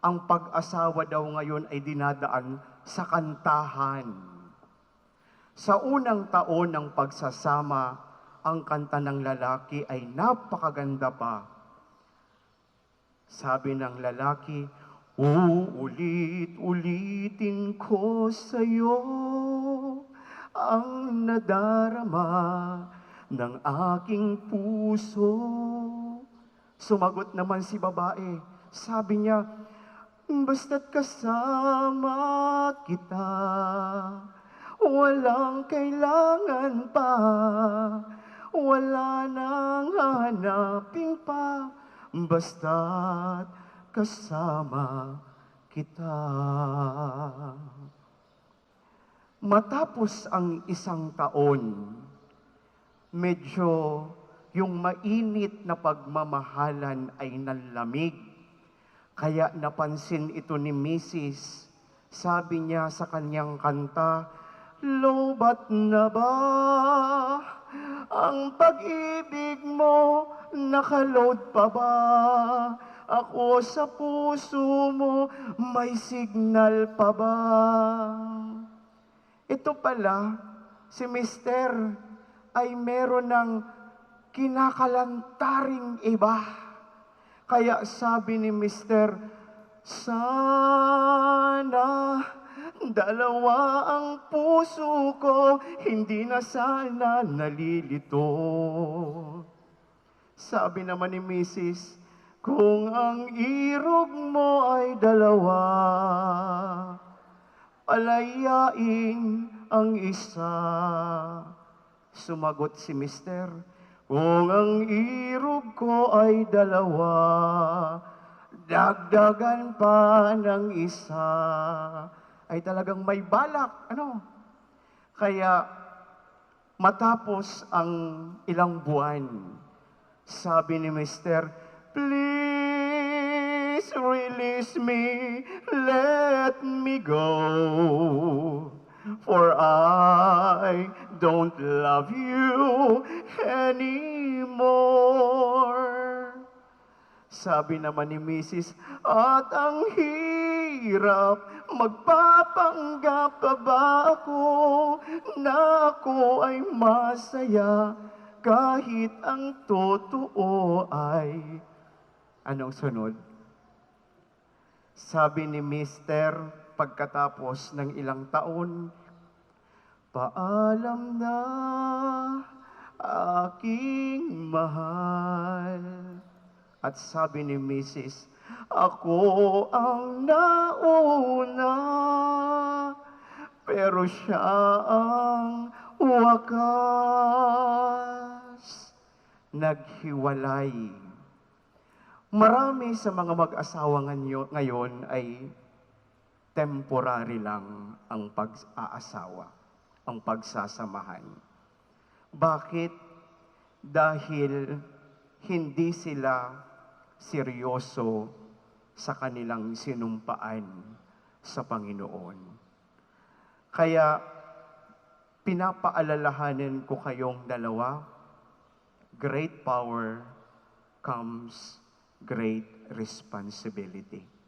ang pag-asawa daw ngayon ay dinadaan sa kantahan. Sa unang taon ng pagsasama, ang kanta ng lalaki ay napakaganda pa. Sabi ng lalaki, Uulit-ulitin ko sa'yo ang nadarama ng aking puso. Sumagot naman si babae, sabi niya, Basta't kasama kita, walang kailangan pa, wala nang hanapin pa, basta't kasama kita. Matapos ang isang taon, medyo yung mainit na pagmamahalan ay nanlamig. Kaya napansin ito ni Mrs. Sabi niya sa kanyang kanta, Lobat na ba ang pag-ibig mo? Nakaload pa ba? Ako sa puso mo, may signal pa ba? Ito pala, si Mister ay meron ng kinakalantaring iba. Kaya sabi ni Mister, sana dalawa ang puso ko, hindi na sana nalilito. Sabi naman ni Mrs., kung ang irog mo ay dalawa, palayain ang isa. Sumagot si Mister, kung ang irog ko ay dalawa, dagdagan pa ng isa. Ay talagang may balak, ano? Kaya matapos ang ilang buwan, sabi ni Mister, Please release me, let me go. For I don't love you anymore. Sabi naman ni Mrs. At ang hirap, magpapanggap pa ba ako na ako ay masaya kahit ang totoo ay... Anong sunod? Sabi ni Mister pagkatapos ng ilang taon, Paalam na aking mahal. At sabi ni Mrs. Ako ang nauna, pero siya ang wakas. Naghiwalay. Marami sa mga mag-asawa ngayon ay temporary lang ang pag-aasawa, ang pagsasamahan. Bakit? Dahil hindi sila seryoso sa kanilang sinumpaan sa Panginoon. Kaya pinapaalalahanan ko kayong dalawa, great power comes great responsibility.